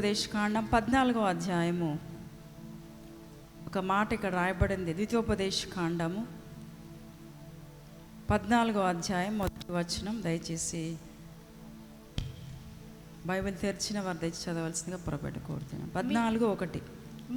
ద్వితీయోపదేశ కాండం పద్నాలుగో అధ్యాయము. ఒక మాట ఇక్కడ రాయబడింది. ద్వితీయోపదేశ కాండము పద్నాలుగో అధ్యాయం మొదటి వచనం. దయచేసి బైబిల్ తెరిచిన వారు దయచేసి చదవలసిందిగా పొరపాటు కోరుతున్నాను పద్నాలుగు ఒకటి.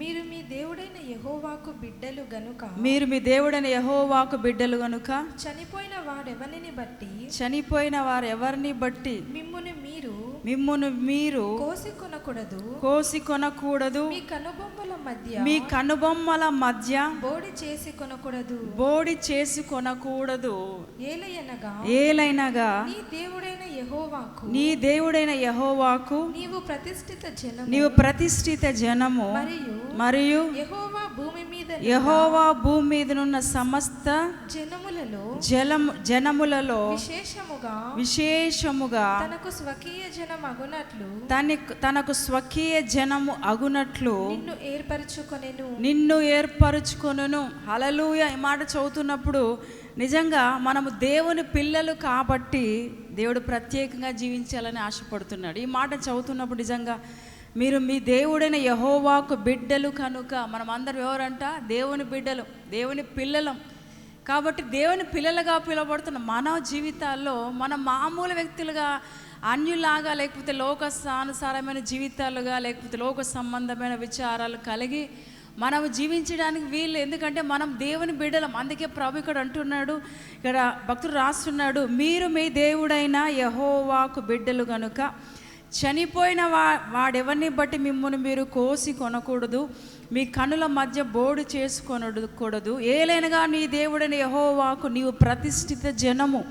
మీరు మీ దేవుడైన యెహోవాకు బిడ్డలు గనుక మీరు మీ దేవుడైన యహోవాకు బిడ్డలు గనుక చనిపోయిన వాడెవనిని బట్టి చనిపోయిన వారు ఎవరిని బట్టి మిమ్మును మీరు మిమ్మును మీరు కోసి కొనకూడదు కోసి కొనకూడదు మీ కనుబొమ్మల మధ్య మీ కనుబొమ్మల మధ్య బోడి చేసి కొనకూడదు. బోడి చేసి కొనకూడదు. ఏలయనగా ఏలైనగా నీ దేవుడైన యెహోవాకు నీ దేవుడైన యహోవాకు నీవు ప్రతిష్ఠిత జనము నీవు ప్రతిష్ఠిత జనము మరియు మరియు యెహోవా భూమి మీద యహోవా భూమి మీదనున్న సమస్త జనములలో జలము జనములలో విశేషముగా విశేషముగా తనకు స్వకీయ జనం అగునట్లు తన తనకు స్వకీయ జనము అగునట్లు నిన్ను ఏర్పరచుకొనెను. నిన్ను ఏర్పరుచుకొనును. హలలుయ ఈ మాట చదువుతున్నప్పుడు నిజంగా మనము దేవుని పిల్లలు కాబట్టి దేవుడు ప్రత్యేకంగా జీవించాలని ఆశపడుతున్నాడు. ఈ మాట చదువుతున్నప్పుడు నిజంగా మీరు మీ దేవుడైన యహోవాకు బిడ్డలు కనుక మనం అందరం ఎవరంట? దేవుని బిడ్డలు దేవుని పిల్లలం. కాబట్టి దేవుని పిల్లలుగా పిలువబడుతున్న మన జీవితాల్లో మన మామూలు వ్యక్తులుగా అన్యులాగా లేకపోతే లోక అనుసారమైన జీవితాలుగా లేకపోతే లోక సంబంధమైన విచారాలు కలిగి మనం జీవించడానికి వీలు. ఎందుకంటే మనం దేవుని బిడ్డలం. అందుకే ప్రభు ఇక్కడ అంటున్నాడు ఇక్కడ భక్తుడు రాస్తున్నాడు మీరు మీ దేవుడైన యహోవాకు బిడ్డలు కనుక చనిపోయిన వా వాడెవరిని బట్టి మిమ్మల్ని మీరు కోసి కొనకూడదు మీ కనుల మధ్య బోడు చేసుకొనకూడదు. ఏలైనగా నీ దేవుడని యహోవాకు నీవు ప్రతిష్ఠిత జనము.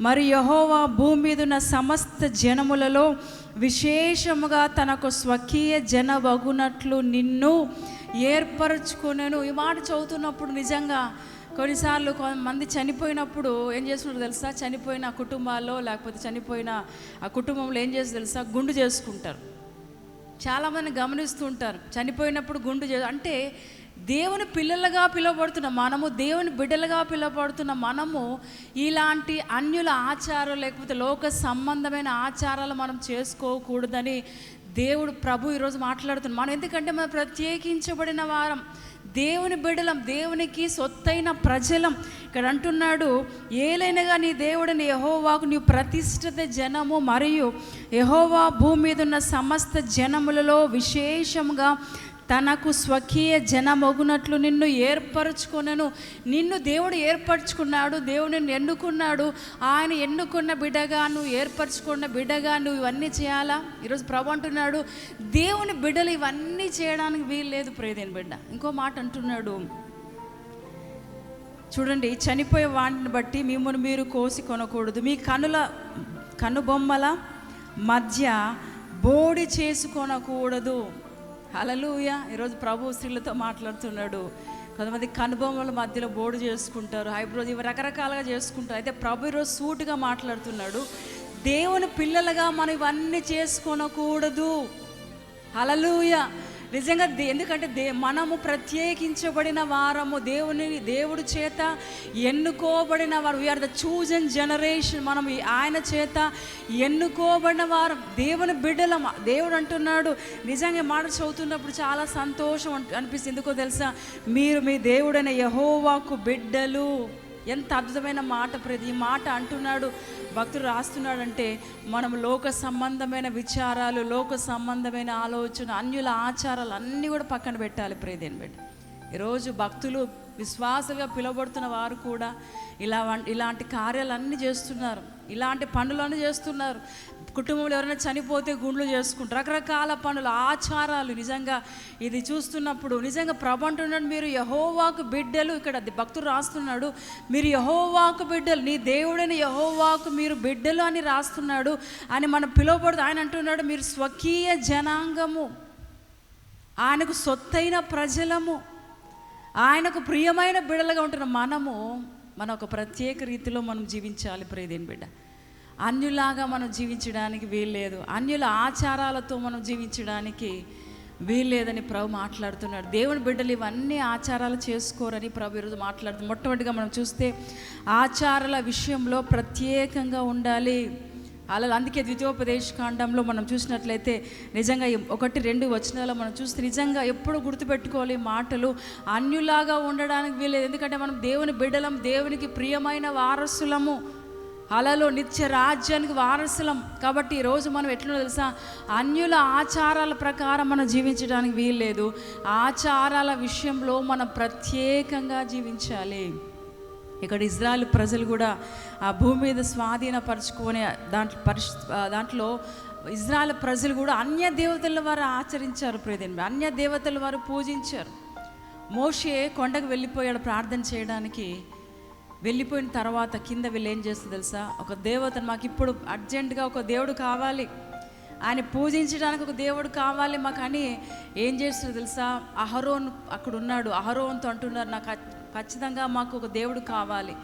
మరి యహోవా భూమి మీద ఉన్న సమస్త జనములలో విశేషముగా తనకు స్వకీయ జన వగునట్లు నిన్ను ఏర్పరచుకునేను. ఈ మాట చదువుతున్నప్పుడు నిజంగా కొన్నిసార్లు కొంతమంది చనిపోయినప్పుడు ఏం చేస్తున్నారు తెలుసా? చనిపోయిన కుటుంబాల్లో లేకపోతే చనిపోయిన ఆ కుటుంబంలో ఏం చేస్తారు తెలుసా? గుండు చేసుకుంటారు. చాలామంది గమనిస్తుంటారు. చనిపోయినప్పుడు గుండు చే అంటే దేవుని పిల్లలుగా పిలువబడుతున్న మనము దేవుని బిడ్డలుగా పిలువబడుతున్న మనము ఇలాంటి అన్యుల ఆచారాలు లేకపోతే లోక సంబంధమైన ఆచారాలు మనం చేసుకోకూడదని దేవుడు ప్రభు ఈరోజు మాట్లాడుతున్నాం మనం ఎందుకంటే మనం ప్రత్యేకించబడిన వారం. దేవుని బిడలం దేవునికి సొత్తైన ప్రజలం. ఇక్కడ అంటున్నాడు ఏలైనగా నీ దేవుడిని యహోవాకు నీవు ప్రతిష్ఠిత జనము మరియు యహోవా భూమి మీద ఉన్న సమస్త జనములలో విశేషముగా తనకు స్వకీయ జనమొగునట్లు నిన్ను ఏర్పరచుకొనను. నిన్ను దేవుడు ఏర్పరచుకున్నాడు దేవుడు నిన్ను ఎన్నుకున్నాడు. ఆయన ఎన్నుకున్న బిడ్డగా నువ్వు ఏర్పరచుకున్న బిడ్డగా నువ్వు ఇవన్నీ చేయాలా? ఈరోజు ప్రభు అంటున్నాడు దేవుని బిడ్డలు ఇవన్నీ చేయడానికి వీలు లేదు ప్రేదేని బిడ్డ. ఇంకో మాట అంటున్నాడు చూడండి చనిపోయే వాటిని బట్టి మిమ్మల్ని మీరు కోసి కొనకూడదు. మీ కనుల కనుబొమ్మల మధ్య బోడి చేసుకొనకూడదు. హలలుయ ఈరోజు ప్రభు స్త్రీలతో మాట్లాడుతున్నాడు. కొంతమంది కనుబొమ్మల మధ్యలో బోర్డు చేసుకుంటారు హైబ్రోజ్ ఇవి రకరకాలుగా చేసుకుంటారు. అయితే ప్రభు ఈరోజు సూటుగా మాట్లాడుతున్నాడు. దేవుని పిల్లలుగా మనం ఇవన్నీ చేసుకోనకూడదు. హలలుయ నిజంగా దే- ఎందుకంటే దే మనము ప్రత్యేకించబడిన వారము. దేవుని దేవుడి చేత ఎన్నుకోబడిన వారు. వీఆర్ ద చూజన్ జనరేషన్ మనం ఆయన చేత ఎన్నుకోబడిన వారం. దేవుని బిడ్డలం. దేవుడు అంటున్నాడు. నిజంగా మాట చదువుతున్నప్పుడు చాలా సంతోషం అనిపిస్తుంది. ఎందుకో తెలుసా? మీరు మీ దేవుడైన యహోవాకు బిడ్డలు. ఎంత అద్భుతమైన మాట ప్రతి ఈ మాట అంటున్నాడు భక్తుడు రాస్తున్నాడంటే మనం లోక సంబంధమైన విచారాలు లోక సంబంధమైన ఆలోచన అన్యుల ఆచారాలు అన్నీ కూడా పక్కన పెట్టాలి ప్రేదేని బిడ్డ. ఈరోజు భక్తులు విశ్వాసంగా పిలువబడుతున్న వారు కూడా ఇలా ఇలాంటి కార్యాలన్నీ చేస్తున్నారు. ఇలాంటి పనులన్నీ చేస్తున్నారు. కుటుంబంలో ఎవరైనా చనిపోతే గుండ్లు చేసుకుంటారు. రకరకాల పనులు ఆచారాలు నిజంగా ఇది చూస్తున్నప్పుడు నిజంగా ప్రభు అంటున్నాడు మీరు యహోవాకు బిడ్డలు ఇక్కడ భక్తుడు రాస్తున్నాడు. మీరు యహోవాకు బిడ్డలు నీ దేవుడైన యహోవాకు మీరు బిడ్డలు అని రాస్తున్నాడు అని మనం పిలువబడదు ఆయన అంటున్నాడు. మీరు స్వకీయ జనాంగము ఆయనకు సొత్తైన ప్రజలము ఆయనకు ప్రియమైన బిడలుగా ఉంటున్న మనము మన ఒక ప్రత్యేక రీతిలో మనం జీవించాలి. ప్రేదేని బిడ్డ అన్యులాగా మనం జీవించడానికి వీల్లేదు. అన్యుల ఆచారాలతో మనం జీవించడానికి వీల్లేదని ప్రభు మాట్లాడుతున్నాడు. దేవుని బిడ్డలు ఇవన్నీ ఆచారాలు చేసుకోరని ప్రభు ఈరోజు మాట్లాడుతుంది మొట్టమొదటిగా మనం చూస్తే ఆచారాల విషయంలో ప్రత్యేకంగా ఉండాలి. అలా అందుకే ద్వితీయోపదేశ కాండంలో మనం చూసినట్లయితే నిజంగా ఒకటి రెండు వచనాలు మనం చూస్తే నిజంగా ఎప్పుడు గుర్తుపెట్టుకోవాలి మాటలు. అన్యులాగా ఉండడానికి వీలేదు ఎందుకంటే మనం దేవుని బిడ్డలం దేవునికి ప్రియమైన వారసులము. అలలో నిత్య రాజ్యానికి వారసులం. కాబట్టి ఈరోజు మనం ఎట్లా తెలుసా? అన్యుల ఆచారాల ప్రకారం మనం జీవించడానికి వీల్లేదు. ఆచారాల విషయంలో మనం ప్రత్యేకంగా జీవించాలి. ఇక్కడ ఇజ్రాయల్ ప్రజలు కూడా ఆ భూమి మీద స్వాధీనపరుచుకునే దాంట్లో పరిష్ దాంట్లో ఇజ్రాయల్ ప్రజలు కూడా అన్య దేవతల వారు ఆచరించారు ప్రియదేవి. అన్య దేవతల వారు పూజించారు. మోషే కొండకు వెళ్ళిపోయాడు ప్రార్థన చేయడానికి. వెళ్ళిపోయిన తర్వాత కింద వీళ్ళు ఏం చేస్తుంది తెలుసా? ఒక దేవతను మాకు ఇప్పుడు అర్జెంటుగా ఒక దేవుడు కావాలి. ఆయన పూజించడానికి ఒక దేవుడు కావాలి మాకు అని ఏం చేస్తారు తెలుసా? అహరోన్ అక్కడ ఉన్నాడు. అహరోన్తో అంటున్నారు నాకు ఖచ్చితంగా మాకు ఒక దేవుడు కావాలి.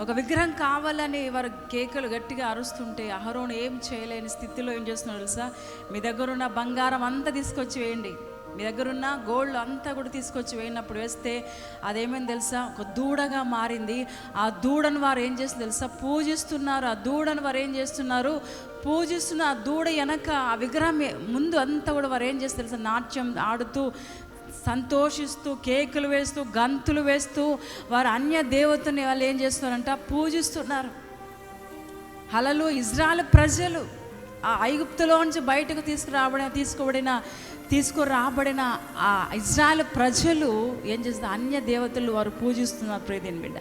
ఒక విగ్రహం కావాలని వారు కేకలు గట్టిగా అరుస్తుంటే అహరోన్ ఏం చేయలేని స్థితిలో ఏం చేస్తున్నాడు తెలుసా? మీ దగ్గర ఉన్న బంగారం అంతా తీసుకొచ్చి వేయండి. మీ దగ్గర ఉన్న గోల్డ్ అంతా కూడా తీసుకొచ్చి వేయినప్పుడు వేస్తే అదేమైంది తెలుసా? ఒక దూడగా మారింది. ఆ దూడను వారు ఏం చేస్తుంది తెలుసా? పూజిస్తున్నారు. ఆ దూడను వారు ఏం చేస్తున్నారు? పూజిస్తున్న ఆ దూడ వెనక ఆ విగ్రహం ముందు అంతా కూడా వారు ఏం చేస్తారు తెలుసా? నాట్యం ఆడుతూ సంతోషిస్తూ కేకులు వేస్తూ గంతులు వేస్తూ వారు అన్య దేవతని వాళ్ళు ఏం చేస్తున్నారంట? పూజిస్తున్నారు. హలలు ఇజ్రాయల్ ప్రజలు ఆ ఐగుప్తులోంచి బయటకు తీసుకురాబడిన తీసుకోబడిన తీసుకురాబడిన ఆ ఇజ్రాయల్ ప్రజలు ఏం చేస్తారు? అన్య దేవతలు వారు పూజిస్తున్నారు ప్రియదేని బిడ్డ.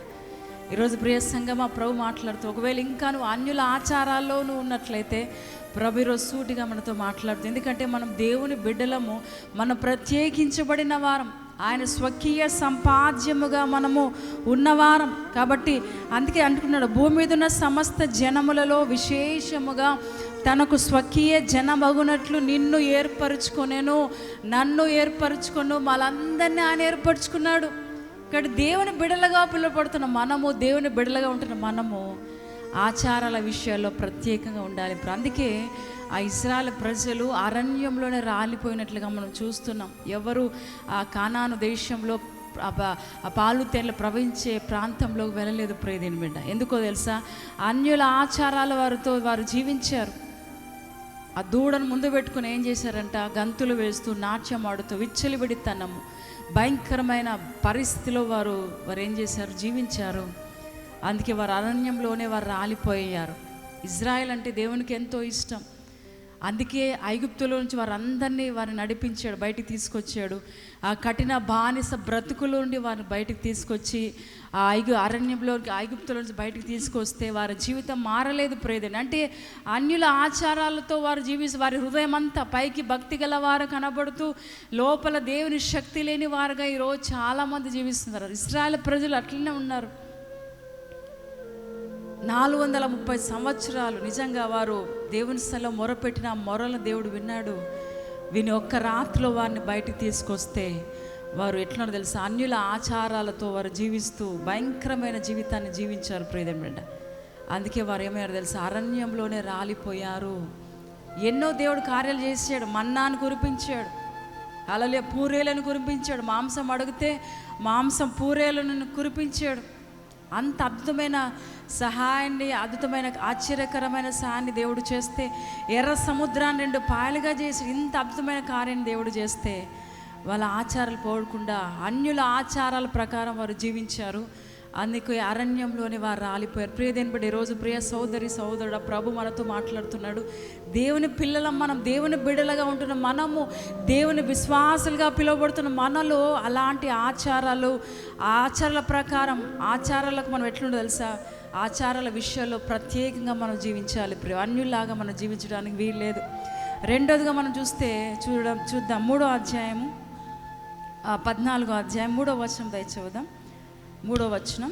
ఈరోజు ప్రియ సంగమ ప్రభు మాట్లాడుతూ ఒకవేళ ఇంకా నువ్వు అన్యుల ఆచారాల్లో నువ్వు ఉన్నట్లయితే ప్రభు ఈరోజు సూటిగా మనతో మాట్లాడుతుంది ఎందుకంటే మనం దేవుని బిడ్డలము మనం ప్రత్యేకించబడిన వారం ఆయన స్వకీయ సంపాద్యముగా మనము ఉన్నవారం కాబట్టి అందుకే అంటున్నాడు భూమి మీద ఉన్న సమస్త జనములలో విశేషముగా తనకు స్వకీయ జనమగునట్లు నిన్ను ఏర్పరచుకొనేను నన్ను ఏర్పరచుకొను వాళ్ళందరినీ ఆయన ఏర్పరచుకున్నాడు. ఇక్కడ దేవుని బిడలగా పిలువబడుతున్న మనము దేవుని బిడలగా ఉంటున్న మనము ఆచారాల విషయాల్లో ప్రత్యేకంగా ఉండాలి. ఇప్పుడు అందుకే ఆ ఇస్రాయల్ ప్రజలు అరణ్యంలోనే రాలిపోయినట్లుగా మనం చూస్తున్నాం. ఎవరు ఆ కానాను దేశంలో పాలు తేళ్ళు ప్రవహించే ప్రాంతంలోకి వెళ్ళలేదు. ప్రేదేని బిడ్డ ఎందుకో తెలుసా? అన్యుల ఆచారాల వారితో వారు జీవించారు. ఆ దూడను ముందు పెట్టుకుని ఏం చేశారంట? గంతులు వేస్తూ నాట్యం ఆడుతూ విచ్చలిబడితనము భయంకరమైన పరిస్థితిలో వారు వారు ఏం చేశారు? జీవించారు. అందుకే వారు అరణ్యంలోనే వారు రాలిపోయారు. ఇజ్రాయెల్ అంటే దేవునికి ఎంతో ఇష్టం. అందుకే ఐగుప్తులో నుంచి వారందరినీ వారిని నడిపించాడు బయటికి తీసుకొచ్చాడు. ఆ కఠిన బానిస బ్రతుకులో నుండి వారిని బయటికి తీసుకొచ్చి ఆ ఐగు అరణ్యంలోకి ఐగుప్తుల నుంచి బయటికి తీసుకొస్తే వారి జీవితం మారలేదు ప్రేదని అంటే అన్యుల ఆచారాలతో వారు జీవిస్తూ వారి హృదయం అంతా పైకి భక్తి గల వారు కనబడుతూ లోపల దేవుని శక్తి లేని వారుగా ఈరోజు చాలామంది జీవిస్తున్నారు. ఇస్రాయల్ ప్రజలు అట్లనే ఉన్నారు. నాలుగు వందల ముప్పై సంవత్సరాలు నిజంగా వారు దేవుని స్థలం మొరపెట్టిన ఆ మొరల దేవుడు విన్నాడు. విని ఒక్క రాత్రిలో వారిని బయటికి తీసుకొస్తే వారు ఎట్లా తెలుసా? అన్యుల ఆచారాలతో వారు జీవిస్తూ భయంకరమైన జీవితాన్ని జీవించారు ప్రియదం బిడ్డ అందుకే వారు ఏమయ్యారు తెలుసా? అరణ్యంలోనే రాలిపోయారు. ఎన్నో దేవుడు కార్యాలు చేసాడు మన్నాను కురిపించాడు. అలాగే పూరేలను కురిపించాడు. మాంసం అడిగితే మాంసం పూరేలను కురిపించాడు. అంత అద్భుతమైన సహాయాన్ని అద్భుతమైన ఆశ్చర్యకరమైన సహాయాన్ని దేవుడు చేస్తే ఎర్ర సముద్రాన్ని రెండు పాయలుగా చేసి ఇంత అద్భుతమైన కార్యాన్ని దేవుడు చేస్తే వాళ్ళ ఆచారాలు పోడకుండా అన్యుల ఆచారాల ప్రకారం వారు జీవించారు. అందుకు అరణ్యంలోని వారు రాలిపోయారు. ప్రియదేని బట్టి ఈరోజు ప్రియ సోదరి సోదరుడు ప్రభు మనతో మాట్లాడుతున్నాడు. దేవుని పిల్లలం మనం దేవుని బిడ్డలుగా ఉంటున్న మనము దేవుని విశ్వాసులుగా పిలువబడుతున్న మనలో అలాంటి ఆచారాలు ఆచారాల ప్రకారం ఆచారాలకు మనం ఎట్లుండో తెలుసా? ఆచారాల విషయాల్లో ప్రత్యేకంగా మనం జీవించాలి ప్రియ. అన్యుల్లాగా మనం జీవించడానికి వీల్లేదు రెండోదిగా మనం చూస్తే చూడడం చూద్దాం. మూడో అధ్యాయము పద్నాలుగో అధ్యాయం మూడో వచనం దయచూద్దాం మూడో వచనం.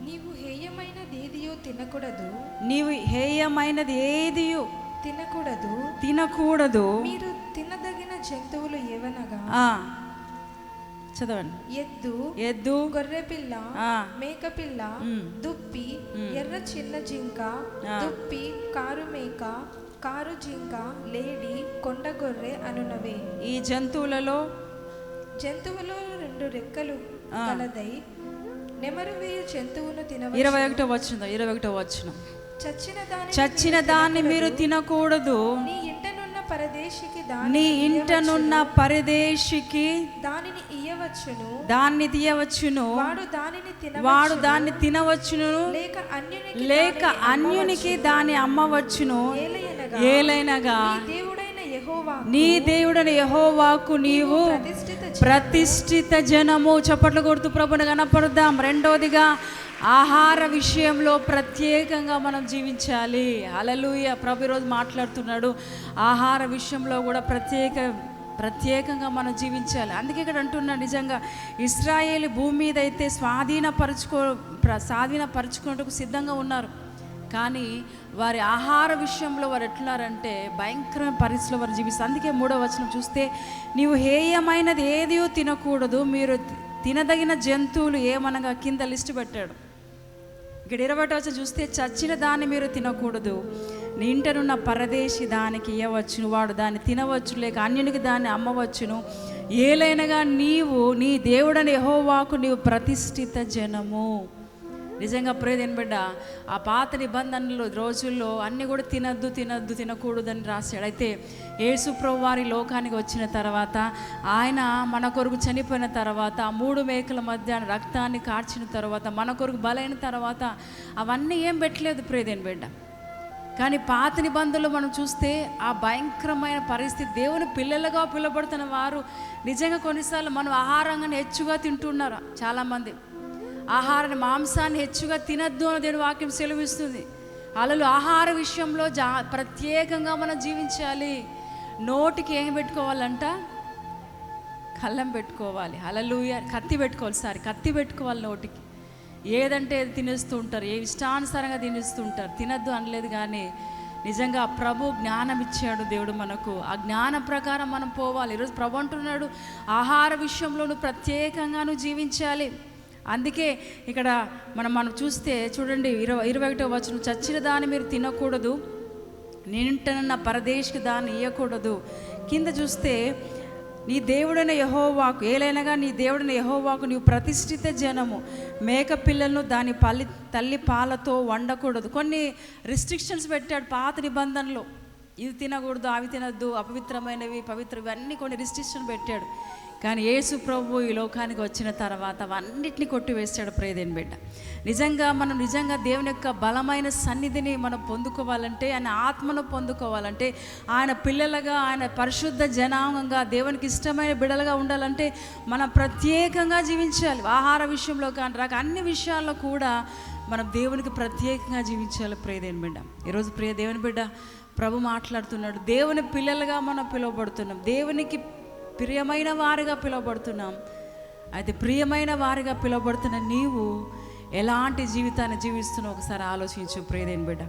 నీవు హేయమైన దేదియో తినకూడదు. నీవు హేయమైనది ఏదియు తినకూడదు. తినకూడదు. మీరు తినదగిన జంతువులు ఏవనగా? చదవండి. ఎద్దు ఎద్దు గొర్రెపిల్ల ఆ, మేకపిల్ల మ్. దుప్పి ఎర్ర చిన్న జింక. దుప్పి కారు మేక కారు జింక లేడి కొండ గొర్రె అనునవే. ఈ జంతువులలో జంతువులో రెండు రెక్కలు. కలదై జంతువును తినవ ఇరవై ఒకటో వచ్చిన ఇరవై ఒకటో వచ్చిన చచ్చిన దాని చచ్చిన దాన్ని మీరు తినకూడదు. నీ ఇంటనున్న పరదేశికి దాని నీ ఇంటనున్న పరదేశికి దానిని ఇయ్యవచ్చును. దాన్ని తీయవచ్చును. వాడు దానిని తిన వాడు దాన్ని తినవచ్చును. లేక అన్యునికి లేక అన్యునికి దాన్ని అమ్మవచ్చును. ఏలైనగా దేవుడైన యెహోవా నీ దేవుడని యహోవాకు నీవు ప్రతిష్ఠిత ప్రతిష్ఠిత జనము. చప్పట్లు కొడుతూ ప్రభుని కనపడదాం రెండోదిగా ఆహార విషయంలో ప్రత్యేకంగా మనం జీవించాలి. అలలుయ ప్రభు ఈరోజు మాట్లాడుతున్నాడు. ఆహార విషయంలో కూడా ప్రత్యేక ప్రత్యేకంగా మనం జీవించాలి. అందుకే ఇక్కడ అంటున్నా నిజంగా ఇస్రాయేల్ భూమి మీద అయితే స్వాధీనపరచుకో ప్ర- స్వాధీనపరచుకున్నట్టుకు సిద్ధంగా ఉన్నారు. కానీ వారి ఆహార విషయంలో వారు ఎట్లున్నారంటే భయంకరమైన పరిస్థితిలో వారు జీవిస్తారు అందుకే మూడో వచనం చూస్తే నీవు హేయమైనది ఏదియో తినకూడదు. మీరు తినదగిన జంతువులు ఏమనగా కింద లిస్టు పెట్టాడు. ఇక్కడ ఇరవై వచ్చి చూస్తే చచ్చిన దాన్ని మీరు తినకూడదు. నీ ఇంటనున్న పరదేశి దానికి ఇవ్వవచ్చును వాడు దాన్ని తినవచ్చు లేక అన్యునికి దాన్ని అమ్మవచ్చును. ఏలైనగా నీవు నీ దేవుడని యహోవాకు నీవు ప్రతిష్ఠిత జనము. నిజంగా ప్రేదేని బిడ్డ ఆ పాత నిబంధనలు రోజుల్లో అన్నీ కూడా తినద్దు తినద్దు తినకూడదని రాశాడు అయితే యేసు వారి లోకానికి వచ్చిన తర్వాత ఆయన మన కొరకు చనిపోయిన తర్వాత ఆ మూడు మేకల మధ్య రక్తాన్ని కార్చిన తర్వాత మన కొరకు బలైన తర్వాత అవన్నీ ఏం పెట్టలేదు ప్రేదేని బిడ్డ. కానీ పాత నిబంధనలు మనం చూస్తే ఆ భయంకరమైన పరిస్థితి దేవుని పిల్లలుగా పిలువబడుతున్న వారు నిజంగా కొన్నిసార్లు మనం ఆహారంగా హెచ్చుగా తింటున్నారు చాలామంది. ఆహారాన్ని మాంసాన్ని హెచ్చుగా తినద్దు అని దేవుని వాక్యం సెలవిస్తుంది. అలలు ఆహార విషయంలో జా ప్రత్యేకంగా మనం జీవించాలి. నోటికి ఏం పెట్టుకోవాలంట? కళ్ళం పెట్టుకోవాలి. అలలుయ కత్తి పెట్టుకోవాలి. సారి కత్తి పెట్టుకోవాలి నోటికి. ఏదంటే అది తినేస్తూ ఉంటారు. ఏ ఇష్టానుసారంగా తినేస్తూ ఉంటారు. తినద్దు అనలేదు కానీ నిజంగా ప్రభు జ్ఞానం ఇచ్చాడు దేవుడు మనకు. ఆ జ్ఞానం ప్రకారం మనం పోవాలి. ఈరోజు ప్రభు అంటున్నాడు ఆహార విషయంలో నువ్వు ప్రత్యేకంగా నువ్వు జీవించాలి. అందుకే ఇక్కడ మనం మనం చూస్తే చూడండి ఇరవై ఇరవై ఒకటో వచ్చిన చచ్చిన దాన్ని మీరు తినకూడదు నింటనన్న పరదేశికి దాన్ని ఇవ్వకూడదు కింద చూస్తే నీ దేవుడైన యహోవాకు ఏలైనగా నీ దేవుడైన యహోవాకు నీవు ప్రతిష్ఠిత జనము. మేక పిల్లలను దాని పల్లి తల్లి పాలతో వండకూడదు. కొన్ని రిస్ట్రిక్షన్స్ పెట్టాడు పాత నిబంధనలు. ఇది తినకూడదు అవి తినద్దు అపవిత్రమైనవి పవిత్ర అన్నీ కొన్ని రిస్ట్రిక్షన్ పెట్టాడు. కానీ యేసు ప్రభు ఈ లోకానికి వచ్చిన తర్వాత అవన్నిటిని కొట్టివేశాడు ప్రేదేని బిడ్డ. నిజంగా మనం నిజంగా దేవుని యొక్క బలమైన సన్నిధిని మనం పొందుకోవాలంటే ఆయన ఆత్మను పొందుకోవాలంటే ఆయన పిల్లలుగా ఆయన పరిశుద్ధ జనాంగంగా దేవునికి ఇష్టమైన బిడలుగా ఉండాలంటే మనం ప్రత్యేకంగా జీవించాలి. ఆహార విషయంలో కానీ రాక అన్ని విషయాల్లో కూడా మనం దేవునికి ప్రత్యేకంగా జీవించాలి ప్రియదేని బిడ్డ. ఈరోజు ప్రియ దేవుని బిడ్డ ప్రభు మాట్లాడుతున్నాడు. దేవుని పిల్లలుగా మనం పిలువబడుతున్నాం. దేవునికి ప్రియమైన వారిగా పిలువబడుతున్నాం. అయితే ప్రియమైన వారిగా పిలువబడుతున్న నీవు ఎలాంటి జీవితాన్ని జీవిస్తున్నావు? ఒకసారి ఆలోచించు ప్రియదేని బిడ్డ.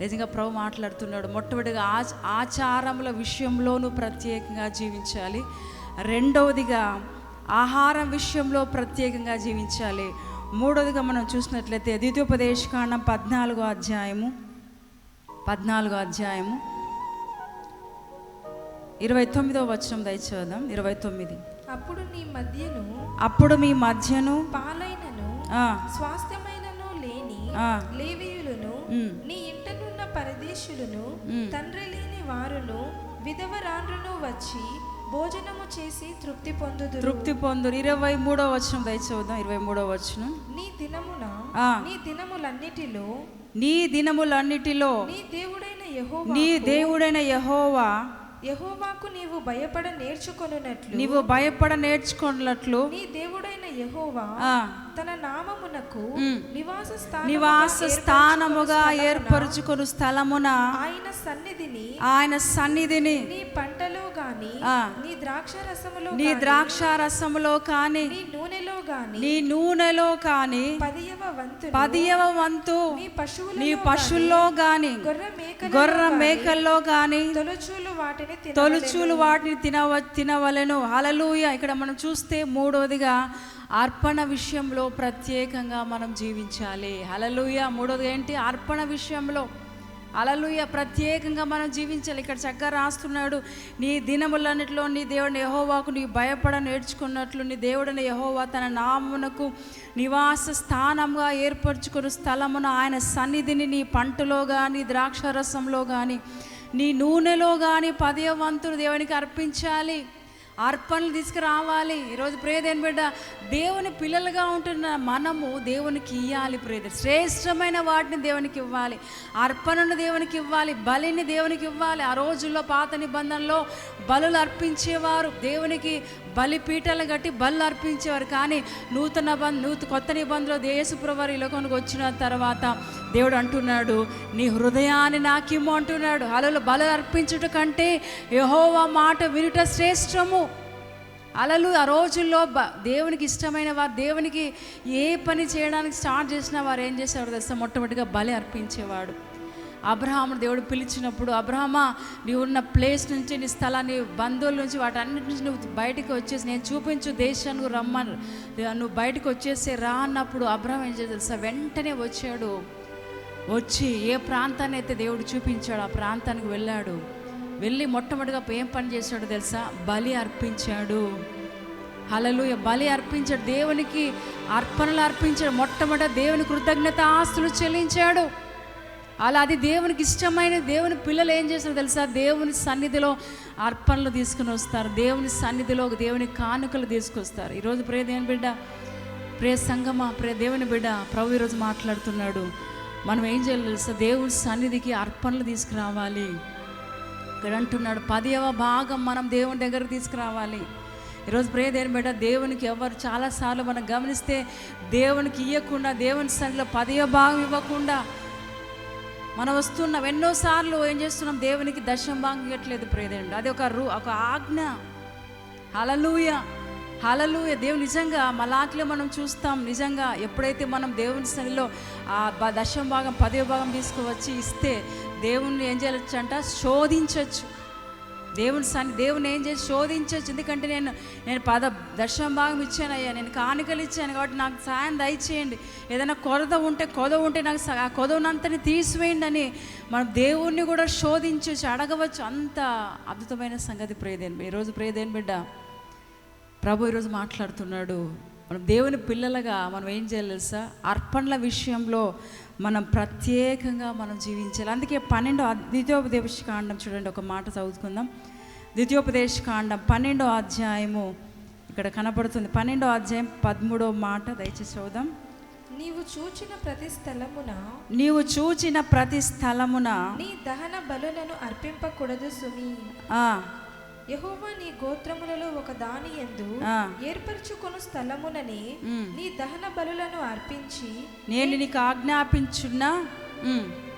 నిజంగా ప్రభు మాట్లాడుతున్నాడు. మొట్టమొదటిగా ఆచ ఆచారముల విషయంలోనూ ప్రత్యేకంగా జీవించాలి. రెండవదిగా ఆహారం విషయంలో ప్రత్యేకంగా జీవించాలి. మూడవదిగా మనం చూసినట్లయితే ద్వితీయోపదేశకాండం పద్నాలుగో అధ్యాయము. పద్నాలుగో అధ్యాయము. ఇరవై తొమ్మిదో వచనం దయచేద్దాం. ఇరవై తొమ్మిది. అప్పుడు నీ మధ్యను అప్పుడు మీ మధ్యను పాలైనను స్వాస్థ్యమైనను లేని లేవీయులను నీ ఇంటనున్న పరదేశులను. తండ్రి లేని వారును విధవరాండ్రును వచ్చి భోజనము చేసి తృప్తి పొందుదురు. తృప్తి పొందురు. ఇరవై మూడో వచనం దయచేద్దాం. ఇరవై మూడో వచనం. నీ దినమున. నీ దినములన్నిటిలో నీ దినములన్నిటిలో నీ దేవుడైన యెహోవా నీ దేవుడైన యహోవా యెహోవాకు నీవు భయపడ నేర్చుకొనున్నట్లు నీవు భయపడ నేర్చుకున్నట్లు నీ దేవుడైన యెహోవా తన నామమునకు. నివాస స్థానముగా నివాస స్థానముగా ఏర్పరచుకొను స్థలమున ఆయన సన్నిధిని ఆయన సన్నిధిని నీ పంటలో గాని. నీ ద్రాక్ష రసములో నీ గాని, ద్రాక్ష రసములో కానీ నీ నూనెలో గాని నీ నూనెలో కానీ పదియవ వంతు పదియవ వంతు నీ పశువుల నీ పశుల్లో గాని గొర్రె మేకల గొర్రె మేకల్లో కానీ తొలచూలు వాటిని తొలుచూలు వాటిని తినవ తినవలెను. హలలుయ ఇక్కడ మనం చూస్తే మూడవదిగా అర్పణ విషయంలో ప్రత్యేకంగా మనం జీవించాలి. హలలుయ మూడవది ఏంటి? అర్పణ విషయంలో. అలలుయ ప్రత్యేకంగా మనం జీవించాలి. ఇక్కడ చక్కగా రాస్తున్నాడు నీ దినములన్నిటిలో నీ దేవుడిని యహోవాకు నీ భయపడ నేర్చుకున్నట్లు నీ దేవుడిని యహోవా తన నామునకు నివాస స్థానంగా ఏర్పరచుకున్న స్థలమున ఆయన సన్నిధిని నీ పంటలో కానీ ద్రాక్షరసంలో కానీ నీ నూనెలో కానీ పదే వంతులు దేవునికి అర్పించాలి. అర్పణలు తీసుకురావాలి. ఈరోజు ప్రేదేని బిడ్డ దేవుని పిల్లలుగా ఉంటున్న మనము దేవునికి ఇవ్వాలి ప్రేద శ్రేష్టమైన వాటిని దేవునికి ఇవ్వాలి. అర్పణను దేవునికి ఇవ్వాలి. బలిని దేవునికి ఇవ్వాలి. ఆ రోజుల్లో పాత నిబంధనలో బలులు అర్పించేవారు. దేవునికి బలిపీఠాలు కట్టి బలు అర్పించేవారు. కానీ నూతన బంధ నూత కొత్త నిబంధనలో దేశప్రవారు ఈ లోకానికి వచ్చిన తర్వాత దేవుడు అంటున్నాడు నీ హృదయాన్ని నాకిమ్ము అంటున్నాడు. అలలు బలు అర్పించుట కంటే యహోవా మాట వినుట శ్రేష్టము. అలలు ఆ రోజుల్లో బ దేవునికి ఇష్టమైన వారు దేవునికి ఏ పని చేయడానికి స్టార్ట్ చేసినా వారు ఏం చేసేవారు తెలుసా? మొట్టమొదటిగా బలి అర్పించేవాడు. అబ్రహామును దేవుడు పిలిచినప్పుడు అబ్రహమా నీవు ఉన్న ప్లేస్ నుంచి నీ స్థలాన్ని బంధువుల నుంచి వాటన్నిటి నుంచి నువ్వు బయటకు వచ్చేసి నేను చూపించు దేశానికి రమ్మను. నువ్వు బయటకు వచ్చేసి రా అన్నప్పుడు అబ్రహం ఏం చేయాలి తెలుసా? వెంటనే వచ్చాడు. వచ్చి ఏ ప్రాంతాన్ని అయితే దేవుడు చూపించాడు ఆ ప్రాంతానికి వెళ్ళాడు. వెళ్ళి మొట్టమొదటిగా ఏం పని చేశాడు తెలుసా? బలి అర్పించాడు. హలలుయ బలి అర్పించాడు. దేవునికి అర్పణలు అర్పించాడు. మొట్టమొదట దేవుని కృతజ్ఞత ఆస్తులు చెల్లించాడు. అలా అది దేవునికి ఇష్టమైన దేవుని పిల్లలు ఏం చేస్తారు తెలుసా? దేవుని సన్నిధిలో అర్పణలు తీసుకుని వస్తారు. దేవుని సన్నిధిలో దేవుని కానుకలు తీసుకొస్తారు. ఈరోజు ప్రే దేవుని బిడ్డ ప్రే సంగమా ప్రే దేవుని బిడ్డ ప్రభు ఈరోజు మాట్లాడుతున్నాడు. మనం ఏం చేయాలి తెలుసా? దేవుని సన్నిధికి అర్పణలు తీసుకురావాలి. ఇక్కడ అంటున్నాడు పదివ భాగం మనం దేవుని దగ్గర తీసుకురావాలి. ఈరోజు ప్రే దేని బిడ్డ దేవునికి ఎవరు చాలాసార్లు మనం గమనిస్తే దేవునికి ఇవ్వకుండా దేవుని సన్నిధిలో పదివ భాగం ఇవ్వకుండా మనం వస్తున్నాం ఎన్నోసార్లు ఏం చేస్తున్నాం? దేవునికి దర్శనం భాగం ఇవ్వట్లేదు అది ఒక రూ ఒక ఆజ్ఞ. హలలుయ హలలుయ దేవుని నిజంగా మలాకిలో మనం చూస్తాం. నిజంగా ఎప్పుడైతే మనం దేవుని సన్నిలో ఆ దశం భాగం పదవి భాగం తీసుకువచ్చి ఇస్తే దేవుణ్ణి ఏం చేయొచ్చు అంట శోధించవచ్చు దేవుని సన్ని దేవుని ఏం చేసి శోధించవచ్చు ఎందుకంటే నేను నేను పద దర్శనం భాగం ఇచ్చాను అయ్యా నేను కానుకలు ఇచ్చాను కాబట్టి నాకు సాయం దయచేయండి. ఏదైనా కొరత ఉంటే కొద ఉంటే నాకు ఆ కొదవనంతని తీసివేయండి అని మనం దేవుణ్ణి కూడా శోధించవచ్చు అడగవచ్చు. అంత అద్భుతమైన సంగతి ప్రేదేని ఈరోజు ప్రేదేని బిడ్డ ప్రభు ఈరోజు మాట్లాడుతున్నాడు. మనం దేవుని పిల్లలుగా మనం ఏం చేయాలి తెలుసా? అర్పణల విషయంలో మనం ప్రత్యేకంగా మనం జీవించాలి. అందుకే పన్నెండో ద్వితీయోపదేశ కాండం చూడండి ఒక మాట చదువుకుందాం. ద్వితీయోపదేశ కాండం పన్నెండో అధ్యాయము ఇక్కడ కనపడుతుంది పన్నెండో అధ్యాయం పదమూడో మాట దయచేసి చదువుదాం. నీవు చూచిన ప్రతి స్థలమున నీవు చూచిన ప్రతి స్థలమున నీ దహన బలులను అర్పింపకూడదు సుమి. ఆ, యెహోవా నీ గోత్రములలో ఒక దాని ఎందు. ఏర్పరచుకొను స్థలముననే. నీ దహన బలులను అర్పించి నేను నీకు ఆజ్ఞాపించున్న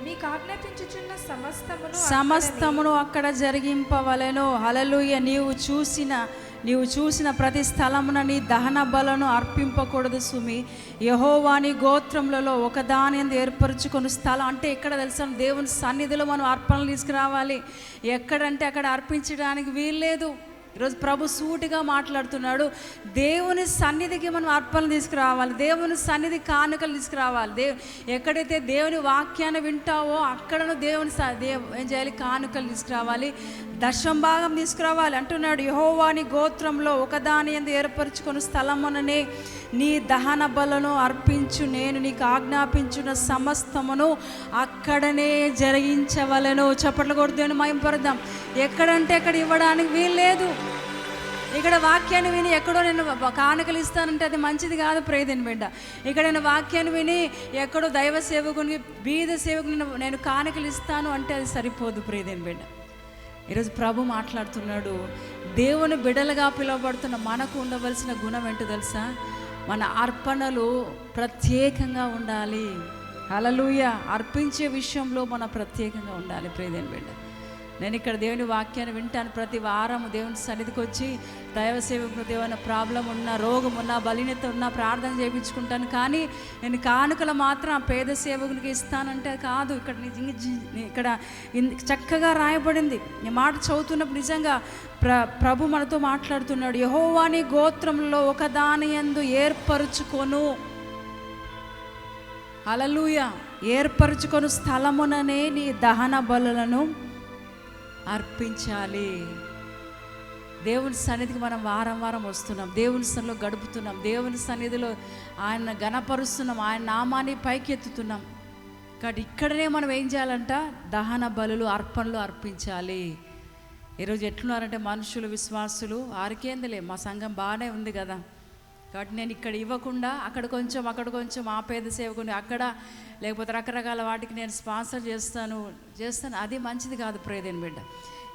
మీకు ఆజ్ఞాపించుచున్న సమస్తమును సమస్తమును అక్కడ జరిగింపవలెను హలలుయ నీవు చూసిన నీవు చూసిన ప్రతి స్థలమున నీ దహన బలను అర్పింపకూడదు సుమి. యహోవాని గోత్రములలో ఒకదాని ఎందు స్థలం. అంటే ఎక్కడ తెలుసా? దేవుని సన్నిధిలో మనం అర్పణలు తీసుకురావాలి. ఎక్కడంటే అక్కడ అర్పించడానికి వీల్లేదు. ఈరోజు ప్రభు సూటిగా మాట్లాడుతున్నాడు. దేవుని సన్నిధికి మనం అర్పణలు తీసుకురావాలి. దేవుని సన్నిధి కానుకలు తీసుకురావాలి. దేవు ఎక్కడైతే దేవుని వాక్యాన్ని వింటావో అక్కడను దేవుని దేవు ఏం చేయాలి? కానుకలు తీసుకురావాలి. దశం భాగం తీసుకురావాలి. అంటున్నాడు యహోవాని గోత్రంలో ఒకదాని ఎందు ఏర్పరచుకుని స్థలముననే నీ దహన బలను అర్పించు నేను నీకు ఆజ్ఞాపించిన సమస్తమును అక్కడనే జరిగించవలను. చప్పట్లు కొడుతూ మయంపడదాం ఎక్కడంటే అక్కడ ఇవ్వడానికి వీల్లేదు ఇక్కడ వాక్యాన్ని విని ఎక్కడో నేను కానుకలు ఇస్తానంటే అది మంచిది కాదు ప్రేదని బిడ్డ. ఇక్కడ నేను వాక్యాన్ని విని ఎక్కడో దైవ సేవకుని బీద సేవకుని నేను- నేను కానుకలు ఇస్తాను అంటే అది సరిపోదు ప్రేదని బిడ్డ. ఈరోజు ప్రభు మాట్లాడుతున్నాడు. దేవుని బిడలుగా పిలువబడుతున్న మనకు ఉండవలసిన గుణం ఏంటో తెలుసా? మన అర్పణలు ప్రత్యేకంగా ఉండాలి. అలలుయ అర్పించే విషయంలో మన ప్రత్యేకంగా ఉండాలి. ప్రేదేని బిడ్డ. నేను ఇక్కడ దేవుని వాక్యాన్ని వింటాను ప్రతి వారం దేవుని సన్నిధికి వచ్చి దైవ సేవకుడు ఏమైనా ప్రాబ్లం ఉన్నా రోగం ఉన్నా బలినత ఉన్నా ప్రార్థన చేయించుకుంటాను. కానీ నేను కానుకలు మాత్రం ఆ పేద సేవకునికి ఇస్తానంటే కాదు. ఇక్కడ ఇక్కడ చక్కగా రాయబడింది. నీ మాట చదువుతున్నప్పుడు నిజంగా ప్ర ప్రభు మనతో మాట్లాడుతున్నాడు. యహోవాని గోత్రంలో ఒకదాని యందు ఏర్పరుచుకొను. అలలుయ ఏర్పరచుకొని స్థలముననే నీ దహన బలులను. అర్పించాలి. దేవుని సన్నిధికి మనం వారం వారం వస్తున్నాం. దేవుని సన్నిధిలో గడుపుతున్నాం. దేవుని సన్నిధిలో ఆయన గణపరుస్తున్నాం ఆయన నామాన్ని పైకెత్తుతున్నాం. కాబట్టి ఇక్కడనే మనం ఏం చేయాలంట? దహన బలులు అర్పణలు అర్పించాలి. ఈరోజు ఎట్లున్నారంటే మనుషులు విశ్వాసులు ఆరికేందులే. మా సంఘం బాగానే ఉంది కదా. కాబట్టి నేను ఇక్కడ ఇవ్వకుండా అక్కడ కొంచెం అక్కడ కొంచెం ఆ పేద సేవకుని అక్కడ లేకపోతే రకరకాల వాటికి నేను స్పాన్సర్ చేస్తాను చేస్తాను. అది మంచిది కాదు ప్రేదేని బిడ్డ.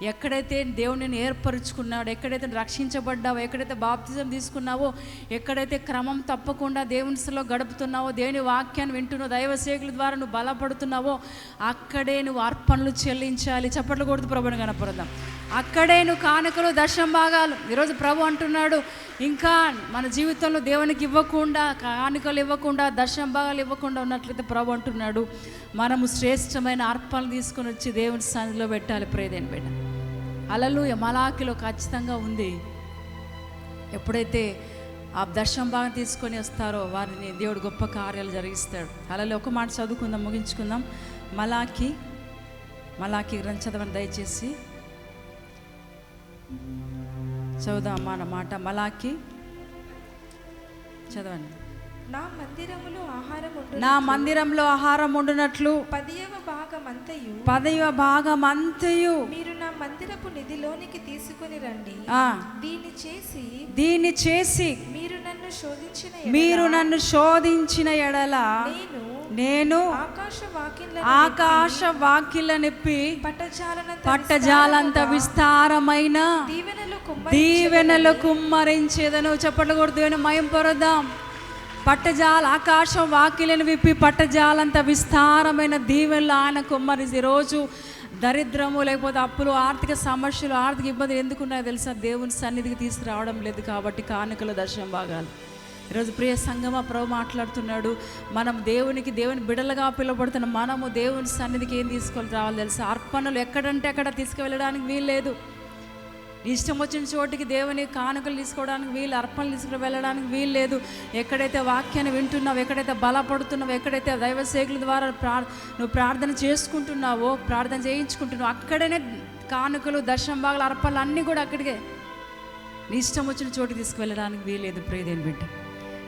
ఎక్కడైతే దేవుని ఏర్పరుచుకున్నాడు ఎక్కడైతే రక్షించబడ్డావో ఎక్కడైతే బాప్తిజం తీసుకున్నావో ఎక్కడైతే క్రమం తప్పకుండా దేవునిలో గడుపుతున్నావో దేవుని వాక్యాన్ని వింటున్నావు దైవ సేకుల ద్వారా నువ్వు బలపడుతున్నావో అక్కడే నువ్వు అర్పణలు చెల్లించాలి. చప్పట్లు కొడుతూ ప్రభుని కనపడదాం అక్కడే నువ్వు కానుకలు దశం భాగాలు. ఈరోజు ప్రభు అంటున్నాడు ఇంకా మన జీవితంలో దేవునికి ఇవ్వకుండా కానుకలు ఇవ్వకుండా దశం భాగాలు ఇవ్వకుండా ఉన్నట్లయితే ప్రభు అంటున్నాడు మనము శ్రేష్టమైన అర్పణలు తీసుకొని వచ్చి దేవుని సన్నిధిలో పెట్టాలి ప్రేదేని బిడ్డ. అలలు మలాకిలో ఖచ్చితంగా ఉంది. ఎప్పుడైతే ఆ దర్శనం భాగం తీసుకొని వస్తారో వారిని దేవుడు గొప్ప కార్యాలు జరిగిస్తాడు. అలలో ఒక మాట చదువుకుందాం ముగించుకుందాం. మలాకి మలాకి గ్రంథం చదవండి దయచేసి. చదువుదాం మన మాట. మలాకి చదవండి. నా మందిరములో ఆహారం నా మందిరంలో ఆహారం ఉండునట్లు. పదియవ భాగమంతయు. పదవ భాగం అంతయు మీరు నా మందిరపు నిధిలోనికి తీసుకుని రండి. దీన్ని చేసి దీన్ని చేసి మీరు నన్ను శోధించిన మీరు నన్ను శోధించిన ఎడల నేను నేను ఆకాశ పట్టజాలనంత పట్టజాలంత విస్తారమైన దీవెనలు కుమ్మ దీవెనలు కుమ్మరించేదను చెప్పట్లు కూడా దేవుని మయం పొరదాం. పట్టజాల ఆకాశం వాకిలను విప్పి పట్టజాలంత విస్తారమైన దీవెనలు ఆయన కుమ్మరించి రోజు దరిద్రము లేకపోతే అప్పులు ఆర్థిక సమస్యలు ఆర్థిక ఇబ్బందులు ఎందుకున్నాయో తెలుసా? దేవుని సన్నిధికి తీసుకురావడం లేదు కాబట్టి కానుకల దర్శనం భాగాలు. ఈరోజు ప్రియ సంగమ ప్రభు మాట్లాడుతున్నాడు. మనం దేవునికి దేవుని బిడలుగా పిలువబడుతున్న మనము దేవుని సన్నిధికి ఏం తీసుకొని రావాలి తెలుసు? అర్పణలు ఎక్కడంటే అక్కడ తీసుకువెళ్ళడానికి వీలు లేదు. ఇష్టం వచ్చిన చోటికి దేవుని కానుకలు తీసుకోవడానికి వీలు అర్పణలు తీసుకుని వెళ్ళడానికి వీలు లేదు. ఎక్కడైతే వాక్యాన్ని వింటున్నావు ఎక్కడైతే బలపడుతున్నావు ఎక్కడైతే దైవ సేకుల ద్వారా ప్రా నువ్వు ప్రార్థన చేసుకుంటున్నావో ప్రార్థన చేయించుకుంటున్నావు అక్కడనే కానుకలు దశంభాగాలు అర్పణలు అన్నీ కూడా అక్కడికే. నీ ఇష్టం వచ్చిన చోటు తీసుకువెళ్ళడానికి వీలేదు ప్రియదేని బిడ్డ.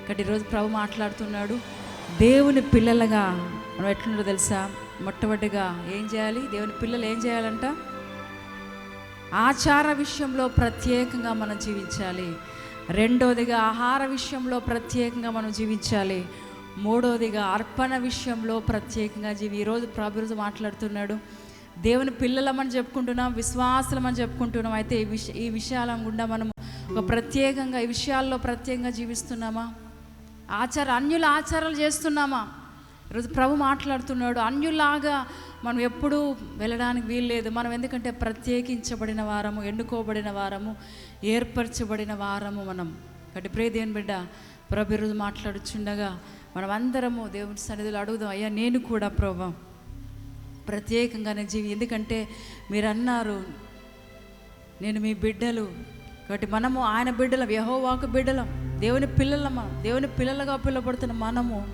కాబట్టి ఈరోజు ప్రభు మాట్లాడుతున్నాడు. దేవుని పిల్లలుగా మనం ఎట్లుండో తెలుసా? మొట్టమొదటిగా ఏం చేయాలి? దేవుని పిల్లలు ఏం చేయాలంట? ఆచార విషయంలో ప్రత్యేకంగా మనం జీవించాలి. రెండోదిగా ఆహార విషయంలో ప్రత్యేకంగా మనం జీవించాలి. మూడోదిగా అర్పణ విషయంలో ప్రత్యేకంగా జీవి ఈరోజు ప్రభురోజు మాట్లాడుతున్నాడు. దేవుని పిల్లలమని చెప్పుకుంటున్నాం విశ్వాసులమని చెప్పుకుంటున్నాం. అయితే ఈ విష ఈ విషయాల గుండా మనం ఒక ప్రత్యేకంగా ఈ విషయాల్లో ప్రత్యేకంగా జీవిస్తున్నామా? ఆచార అన్యుల ఆచారాలు చేస్తున్నామా? ఈరోజు ప్రభు మాట్లాడుతున్నాడు అన్యులాగా మనం ఎప్పుడూ వెళ్ళడానికి వీల్లేదు. మనం ఎందుకంటే ప్రత్యేకించబడిన వారము ఎన్నుకోబడిన వారము ఏర్పరచబడిన వారము మనం. కాబట్టి ప్రే దేవుని బిడ్డ ప్రభు ఈరోజు మాట్లాడుచుండగా మనం అందరము దేవుని సన్నిధిలో అడుగుదాం అయ్యా నేను కూడా ప్రభా ప్రత్యేకంగానే జీవి ఎందుకంటే మీరు అన్నారు నేను మీ బిడ్డలు. కాబట్టి మనము ఆయన బిడ్డలం యహోవాకు బిడ్డలం. దేవుని పిల్లలమా? దేవుని పిల్లలుగా పిల్లబడుతున్న మనము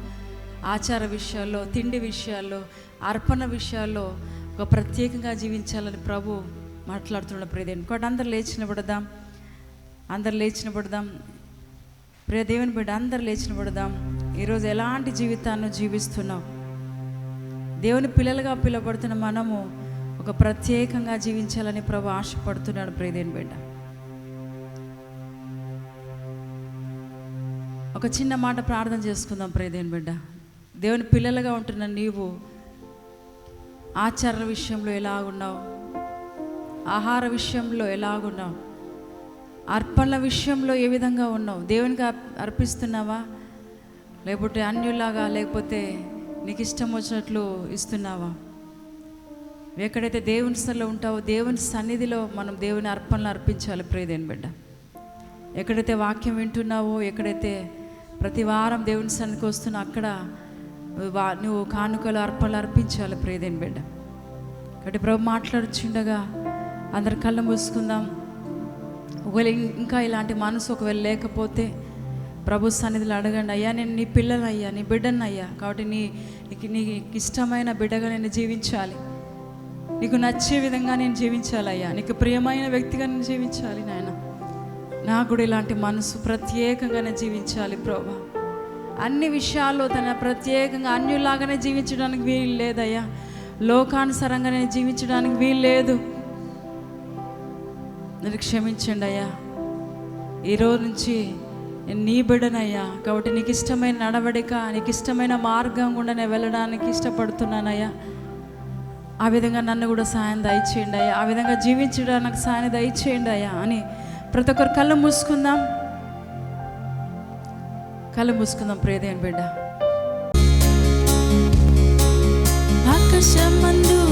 ఆచార విషయాల్లో తిండి విషయాల్లో అర్పణ విషయాల్లో ఒక ప్రత్యేకంగా జీవించాలని ప్రభు మాట్లాడుతున్న ప్రియదేవుని ఇంకోటి అందరు లేచిన పడదాం. అందరు లేచిన పడదాం. ప్రియ దేవుని బిడ్డ అందరు లేచిన పడదాం. ఈరోజు ఎలాంటి జీవితాన్ని జీవిస్తున్నావు దేవుని పిల్లలుగా పిలువబడుతున్న మనము ఒక ప్రత్యేకంగా జీవించాలని ప్రభు ఆశపడుతున్నాడు. ప్రియదేని బిడ్డ ఒక చిన్న మాట ప్రార్థన చేసుకుందాం ప్రేదేని బిడ్డ. దేవుని పిల్లలుగా ఉంటున్న నీవు ఆచార విషయంలో ఎలాగున్నావు? ఆహార విషయంలో ఎలాగున్నావు? అర్పణల విషయంలో ఏ విధంగా ఉన్నావు? దేవునికి అర్పిస్తున్నావా? లేకపోతే అన్యులాగా లేకపోతే నీకు ఇష్టం వచ్చినట్లు ఇస్తున్నావా? ఎక్కడైతే దేవుని సన్నిధిలో ఉంటావో దేవుని సన్నిధిలో మనం దేవుని అర్పణలు అర్పించాలి ప్రియదేని బిడ్డ. ఎక్కడైతే వాక్యం వింటున్నావో ఎక్కడైతే ప్రతి వారం దేవుని సన్నికి వస్తున్నా అక్కడ వా- నువ్వు కానుకలు అర్పణలు అర్పించాలి ప్రియదేని బిడ్డ. కాబట్టి ప్రభు మాట్లాడుచుండగా అందరి కళ్ళు మూసుకుందాం. ఒకవేళ ఇంకా ఇలాంటి మనసు ఒకవేళ లేకపోతే ప్రభు సన్నిధిలో అడగండి అయ్యా నేను నీ పిల్లనయ్యా నీ బిడ్డనయ్యా కాబట్టి నీ నీకు నీకు ఇష్టమైన బిడ్డగా నేను జీవించాలి. నీకు నచ్చే విధంగా నేను జీవించాలయ్యా నీకు ప్రియమైన వ్యక్తిగా నేను జీవించాలి నాయన. నాకు కూడా ఇలాంటి మనసు ప్రత్యేకంగానే జీవించాలి ప్రభా. అన్ని విషయాల్లో తన ప్రత్యేకంగా అన్యులాగానే జీవించడానికి వీలు లేదయ్యా. లోకానుసరంగానే జీవించడానికి వీలు లేదు. నేను క్షమించండి అయ్యా. ఈరోజు నుంచి నేను నీ బిడ్డనయ్యా. కాబట్టి నీకు ఇష్టమైన నడవడిక నీకు ఇష్టమైన మార్గం గుండా నేను వెళ్ళడానికి ఇష్టపడుతున్నానయ్యా. ఆ విధంగా నన్ను కూడా సాయం దయచేయండి అయ్యా. ఆ విధంగా జీవించడానికి సాయం దయచేయండి అయ్యా అని ప్రతి ఒక్కరు కళ్ళు మూసుకుందాం. కళ్ళు మూసుకుందాం ప్రేదేని బిడ్డ? ఆకాశమందు